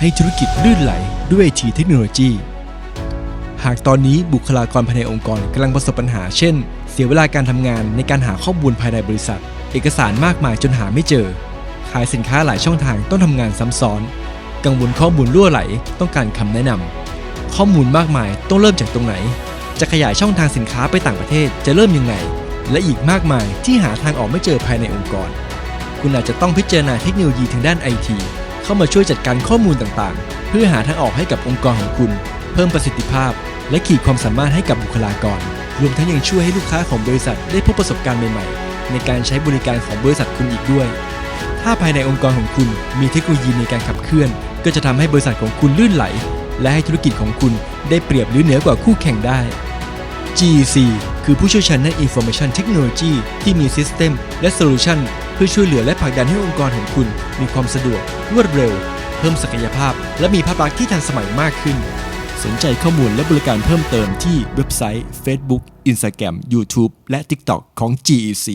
ให้ธุรกิจลื่นไหลด้วยไอทีเทคโนโลยี หากตอนนี้บุคลากรภายในองค์กรกำลังประสบปัญหาเช่น เสียเวลาการทำงานในการหาข้อมูลภายในบริษัท เอกสารมากมายจนหาไม่เจอ ขายสินค้าหลายช่องทางต้องทำงานซ้ำซ้อน กังวลข้อมูลรั่วไหลต้องการคำแนะนำข้อมูลมากมายต้องเริ่มจากตรงไหน จะขยายช่องทางสินค้าไปต่างประเทศจะเริ่มยังไง และอีกมากมายที่หาทางออกไม่เจอภายในองค์กร คุณอาจจะต้องพิจารณาเทคโนโลยีทางด้านไอที เข้ามาช่วยจัดการข้อมูลต่างๆ เพื่อหาทางออกให้กับองค์กรของคุณ เพิ่มประสิทธิภาพ และขีดความสามารถให้กับบุคลากร รวมทั้งยังช่วยให้ลูกค้าของบริษัทได้พบประสบการณ์ใหม่ๆ ในการใช้บริการของบริษัทคุณอีกด้วย ถ้าภายในองค์กรของคุณมีเทคโนโลยีในการขับเคลื่อน ก็จะทำให้บริษัทของคุณลื่นไหล และให้ธุรกิจของคุณได้เปรียบหรือเหนือกว่าคู่แข่งได้ GEC คือผู้เชี่ยวชาญด้าน Information Technology ที่มี System และ Solution เพื่อช่วยเหลือและผลักดันให้องค์กรของคุณ มีความสะดวก รวดเร็ว เพิ่มศักยภาพ และมีภาพลักษณ์ที่ทันสมัยมากขึ้น สนใจข้อมูลและบริการเพิ่มเติมที่เว็บไซต์ Facebook Instagram YouTube และ TikTok ของ GEC